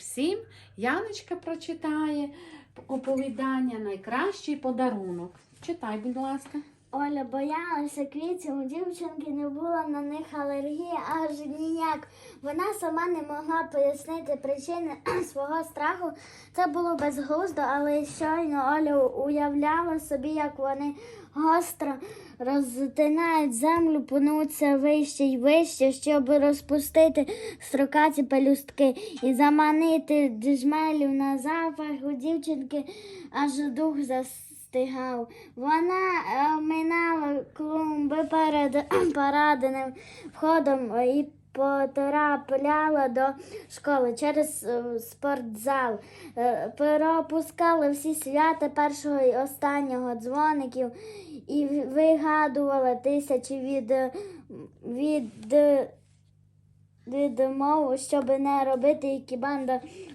всім. Яночка прочитає оповідання Найкращий подарунок. Читай, будь ласка. Оля боялася квітів, у дівчинки не було на них алергії аж ніяк. Вона сама не могла пояснити причини свого страху. Це було безглуздо, але щойно Оля уявляла собі, як вони гостро розтинають землю, пнуться вище й вище, щоб розпустити строкаті пелюстки і заманити джмелів на запах. У дівчинки аж дух застигав. Вона е, минала клумби перед парадним входом і потрапляла до школи через е, спортзал. Е, Пропускала всі свята першого і останнього дзвоників і вигадувала тисячі від, від відмову, щоб не робити екіпан до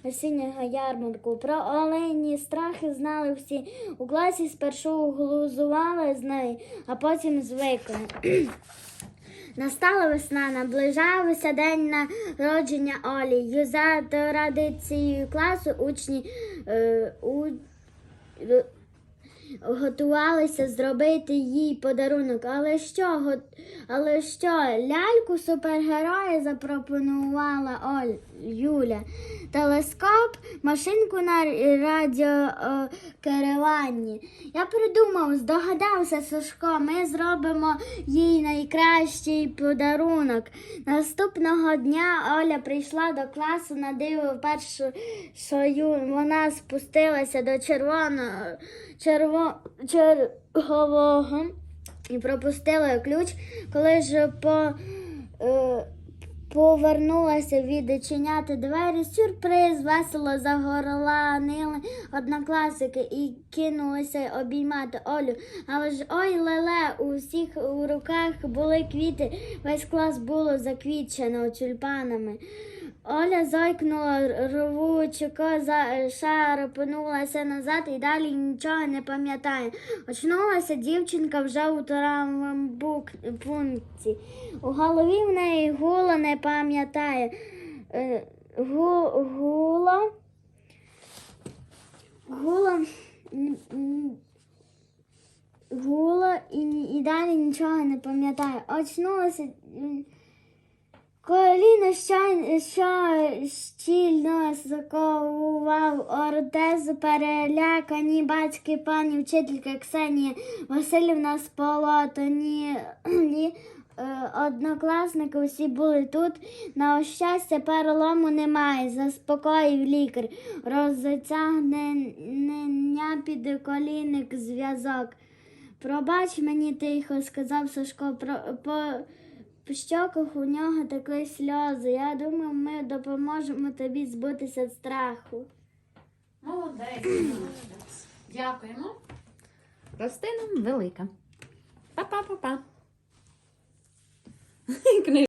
осіннього ярмарку. Про олені страхи знали всі. У класі спершу глузували з нею, а потім звикли. Настала весна, наближався день народження Олі. За традицією класу учні е, у, готувалися зробити їй подарунок. Але що, але що ляльку супергероя запропонувала Оль, Юля. Телескоп, машинку на радіокеруванні. Я придумав, здогадався Сашко, ми зробимо їй найкращий подарунок. Наступного дня Оля прийшла до класу на диво першою. Вона спустилася до червоного черво, чергового і пропустила ключ, коли ж по. Повернулася відчиняти двері. Сюрприз, весело загорланили однокласики і кинулися обіймати Олю. Але ж ой леле, у всіх у руках були квіти, весь клас було заквітчено тюльпанами. Оля зойкнула рвуче, коза шарпнулася назад і далі нічого не пам'ятає. Очнулася дівчинка вже у травмовому бук- пункті. У голові в неї гула не пам'ятає. Е, гу- Гула. Гула. Гула і, і далі нічого не пам'ятає. Очнулася. Що, щільно заковував ортез перелякані батьки пані вчителька Ксенія Васильівна з полотоні. Ні, е, Однокласники усі були тут. На щастя, перелому немає. Заспокоїв лікар. Розтягнення під колінник зв'язок. Пробач мені тихо, сказав Сашко. Про, по, щоках у нього такі сльози. Я думаю, ми допоможемо тобі збутися страху. Молодець. молодець. Дякуємо. Ростина велика. Па-па-па-па.